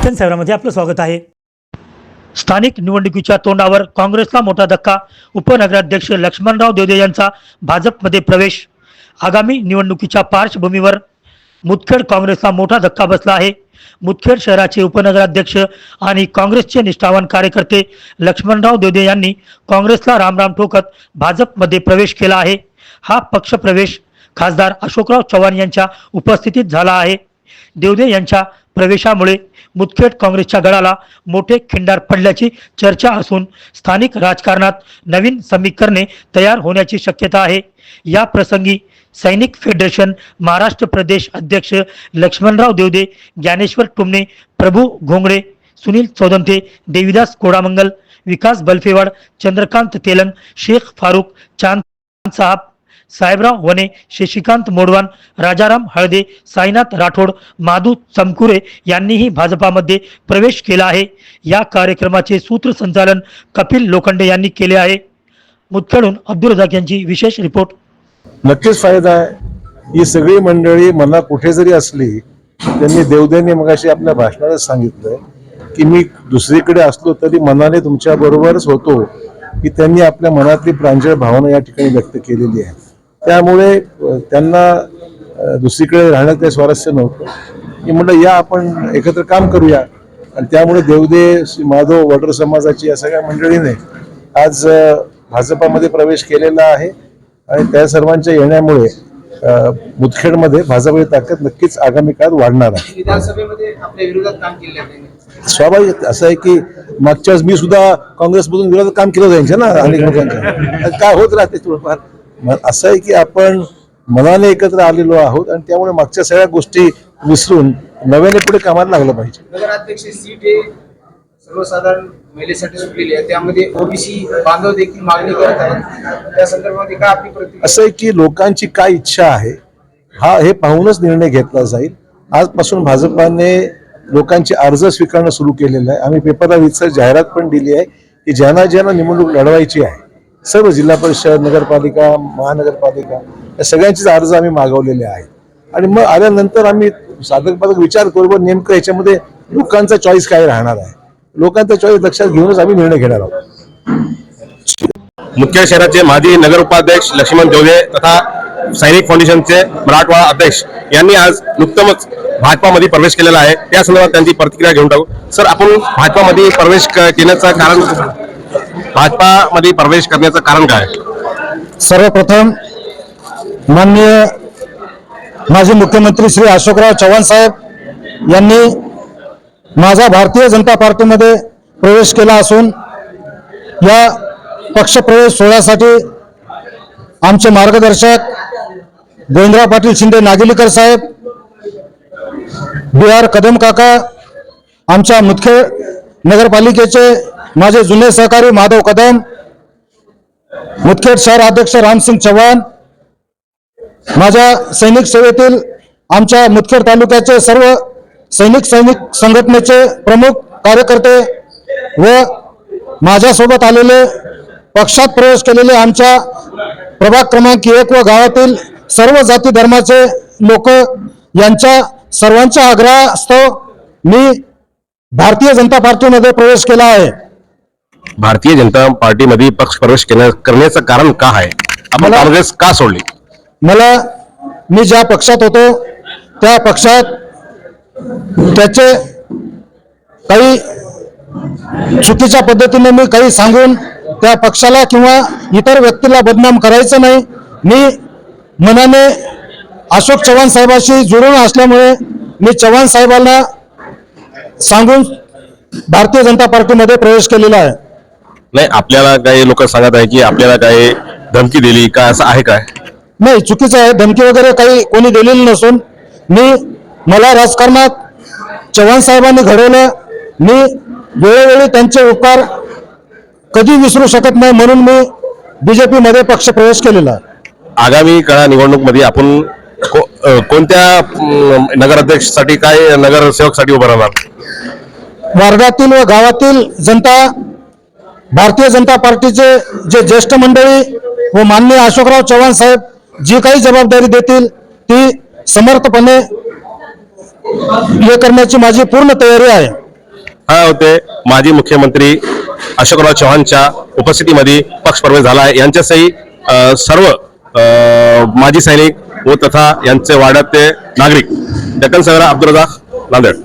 डेक्कन सेवरामध्ये आपलं स्वागत आहे. स्थानिक निवडणुकीच्या तोंडावर काँग्रेसला मोठा धक्का उपनगराध्यक्ष लक्ष्मणराव देवदे यांचा भाजपमध्ये प्रवेश. आगामी निवडणुकीच्या पार्श्वभूमीवर मुदखेड काँग्रेसला मोठा धक्का बसला आहे. मुदखेड शहराचे उपनगराध्यक्ष आणि काँग्रेसचे निष्ठावान कार्यकर्ते लक्ष्मणराव देवदे यांनी काँग्रेसला रामराम ठोकत भाजपमध्ये प्रवेश केला आहे. हा पक्षप्रवेश खासदार अशोकराव चव्हाण यांच्या उपस्थितीत झाला आहे. देवदे यांच्या प्रवेशामुळे मुदखेड काँग्रेसच्या गडाला मोठे खिंडार पडल्याची चर्चा असून स्थानिक राजकारणात नवीन समीकरणे तयार होण्याची शक्यता आहे. या प्रसंगी सैनिक फेडरेशन महाराष्ट्र प्रदेश अध्यक्ष लक्ष्मणराव देवदे ज्ञानेश्वर टुमणे प्रभू घोंगडे सुनील चौदंते देविदास कोडामंगल विकास बलफेवाड चंद्रकांत तेलंग शेख फारुख चांद साहब साहेबराव वने शशिकांत मोडवान राजाराम हळदे साईनाथ राठोड माधू चमकुरे यांनीही भाजपामध्ये प्रवेश केला आहे. या कार्यक्रमाचे सूत्रसंचालन कपिल लोखंडे यांनी केले आहे. मुदखेडून अब्दुल रजाक यांची विशेष रिपोर्ट. नक्कीच फायदा आहे. ही सगळी मंडळी मला कुठे जरी असली त्यांनी देवदेवने मगाशी आपल्या भाषणातच सांगितलंय की मी दुसरीकडे असलो तरी मनाने तुमच्या बरोबरच होतो की त्यांनी आपल्या मनातली प्रांजळ भावना या ठिकाणी व्यक्त केलेली आहे. त्यामुळे त्यांना दुसरीकडे राहण्यात काही स्वारस्य नव्हतं. मी म्हटलं या आपण एकत्र काम करूया. आणि त्यामुळे देवदे श्री माधव वडर समाजाची या सगळ्या मंडळीने आज भाजपामध्ये प्रवेश केलेला आहे. आणि त्या सर्वांच्या येण्यामुळे मुदखेडमध्ये भाजपची ताकद नक्कीच आगामी काळात वाढणार आहे. विधानसभेमध्ये आपल्या विरोधात काम केले त्यांनी स्वाभाविक असं आहे की मागच्या वेळेस मी सुद्धा काँग्रेसमधून विरोधात काम केलं त्यांच्या ना अनेक लोकांच्या काय होत राहते थोडंफार? असं आहे की आपण मनाने एकत्र आलेलो आहोत आणि त्यामुळे मागच्या सगळ्या गोष्टी विसरून नव्याने पुढे कामाला लागलं पाहिजे. नगराध्यक्ष सीट हे सर्वसाधारण महिलेसाठी सुटलेली आहे. त्यामध्ये ओबीसी बांधव देखील मागणी करत आहेत. त्या संदर्भामध्ये काय आपली प्रतिक्रिया? असं आहे की लोकांची काय इच्छा आहे हा हे पाहूनच निर्णय घेतला जाईल. आजपासून भाजपाने लोकांचे अर्ज स्वीकारणं सुरू केलेलं आहे. आम्ही पेपरला विचार जाहिरात पण दिली आहे की ज्यांना ज्यांना निवडणूक लढवायची आहे सर्व जिल्हा परिषद नगरपालिका महानगरपालिका या सगळ्यांचेच अर्ज आम्ही मागवलेले आहेत. आणि मग आल्यानंतर आम्ही साधक बाधक विचार करू नेमकं याच्यामध्ये लोकांचा चॉईस काय राहणार आहे? लोकांचा चॉईस लक्षात घेऊनच आम्ही निर्णय घेणार आहोत. मुख्य शहराचे माजी नगर उपाध्यक्ष लक्ष्मण जोगे तथा सैनिक फाउंडेशनचे मराठवाडा अध्यक्ष यांनी आज नुकतंच भाजपामध्ये प्रवेश केलेला आहे. त्या संदर्भात त्यांची प्रतिक्रिया घेऊन टाकू. सर आपण भाजपामध्ये प्रवेश केल्याचं कारण भाजपामध्ये प्रवेश करण्याचं कारण काय? सर्वप्रथम माननीय माजी मुख्यमंत्री श्री अशोकराव चव्हाण साहेब यांनी माझा भारतीय जनता पार्टीमध्ये प्रवेश केला असून या पक्षप्रवेश सोहळ्यासाठी आमचे मार्गदर्शक गोविंदराव पाटील शिंदे नागिलीकर साहेब बी आर कदम काका आमच्या मुख्य नगरपालिकेचे माझे जुने सहकारी माधव कदम मुदखेड शहर अध्यक्ष रामसिंग चव्हाण माझ्या सैनिक सेवेतील आमच्या मुदखेड तालुक्याचे सर्व सैनिक सैनिक संघटनेचे प्रमुख कार्यकर्ते व माझ्यासोबत आलेले पक्षात प्रवेश केलेले आमच्या प्रभाग क्रमांक एक व गावातील सर्व जाती धर्माचे लोक यांच्या सर्वांच्या आग्रहास्तव मी भारतीय जनता पार्टीमध्ये प्रवेश केला आहे. भारतीय जनता पार्टीमध्ये पक्ष प्रवेश करण्याचं कारण का आहे? आपण काँग्रेस का सोडली? मला मी ज्या पक्षात होतो त्या पक्षात त्याचे काही चुकीच्या पद्धतीने मी काही सांगून त्या पक्षाला किंवा इतर व्यक्तीला बदनाम करायचं नाही. मी मनाने अशोक चव्हाण साहेबाशी जुळून असल्यामुळे मी चव्हाण साहेबांना सांगून भारतीय जनता पार्टीमध्ये प्रवेश केलेला आहे. नाही आपल्याला काही लोक सांगत आहे की आपल्याला काही धमकी दिली का असं आहे काय? नाही चुकीचं आहे. धमकी वगैरे काही कोणी दिलेली नसून मी मला राजकारणात चव्हाण साहेबांनी घडवलं. मी वेळोवेळी त्यांचे उपकार कधी विसरू शकत नाही म्हणून मी बीजेपी मध्ये पक्ष प्रवेश केलेला. आगामी काळा निवडणूकमध्ये आपण को- अ, कोणत्या नगराध्यक्षसाठी काय नगरसेवकसाठी उभं राहणार? वार्डातील व गावातील जनता भारतीय जनता पार्टीचे जे ज्येष्ठ मंडळी व माननीय अशोकराव चव्हाण साहेब जी काही जबाबदारी देतील ती समर्थपणे हे करण्याची माझी पूर्ण तयारी आहे. हा होते? माजी मुख्यमंत्री अशोकराव चव्हाणच्या उपस्थितीमध्ये पक्ष प्रवेश झाला आहे. यांच्यासही सर्व माजी सैनिक व तथा यांचे वाड्यातले नागरिक. दक्कन सगळा अब्दुल रजाक नांदेड.